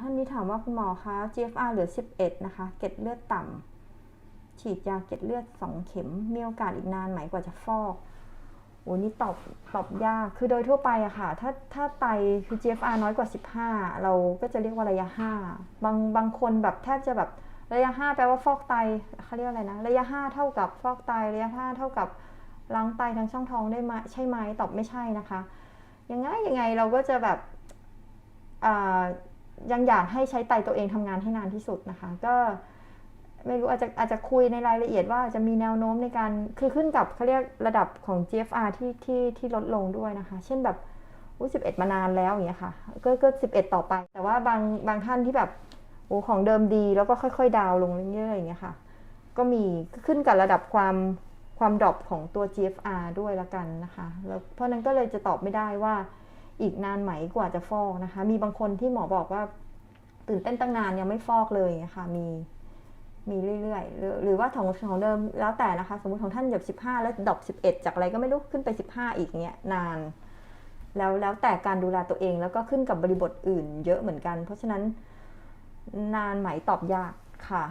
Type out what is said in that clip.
ท่านนี้ถามว่าคุณหมอคะ GFR เหลือ 11 นะคะ เกล็ดเลือดต่ำ ฉีดยาเกล็ดเลือด 2 เข็ม มีโอกาสอีกนานไหมกว่าจะฟอกโอ้นี่ตอบตอบยาก คือโดยทั่วไปอะค่ะ ถ้าถ้าไตคือ GFR น้อยกว่า 15 เราก็จะเรียกว่าระยะ 5 บางบางคนแบบแทบจะแบบระยะ 5 แปลว่าฟอกไตเขาเรียกอะไรนะ ระยะ 5 เท่ากับฟอกไต ระยะ 5 เท่ากับล้างไตทางช่องท้องได้ไหมใช่ไหมตอบไม่ใช่นะคะ ยังไงยังไงเราก็จะแบบอ่า ยังอยากให้ใช้ไตตัวเองทำงานให้นานที่สุดนะคะ ก็ไม่รู้อาจจะอาจจะคุยในรายละเอียดว่าจะมีแนวโน้มในการคือขึ้นกับเขาเรียกระดับของ GFR ที่ที่ที่ลดลงด้วยนะคะ เช่นแบบอุ้สิบเอ็ดมานานแล้วอย่างเงี้ยค่ะ ก็ก็สิบเอ็ดต่อไป แต่ว่าบางบางท่านที่แบบโอ้ของเดิมดีแล้วก็ค่อยๆ ดาวน์ลงเรื่อยๆอย่างเงี้ยค่ะ ก็มีขึ้นกับระดับความความดรอปของตัว GFR ด้วยละกันนะคะแล้วเพราะนั้นก็เลยจะตอบไม่ได้ว่า อีกนานไหมกว่าจะฟอกนะคะ มีบางคนที่หมอบอกว่า ตื่นเต้นตั้งนานยังไม่ฟอกเลยอย่างเงี้ยค่ะมีมีเรื่อยๆ หรือว่าของของเดิมแล้วแต่นะคะ สมมติของท่านหยบ15แล้วดรอป11จากอะไรก็ไม่รู้ขึ้นไป15อีกเงี้ยนาน แล้วแล้วแต่การดูแลตัวเองแล้วก็ขึ้นกับบริบทอื่น เยอะเหมือนกัน เพราะฉะนั้นนานไหมตอบยากค่ะ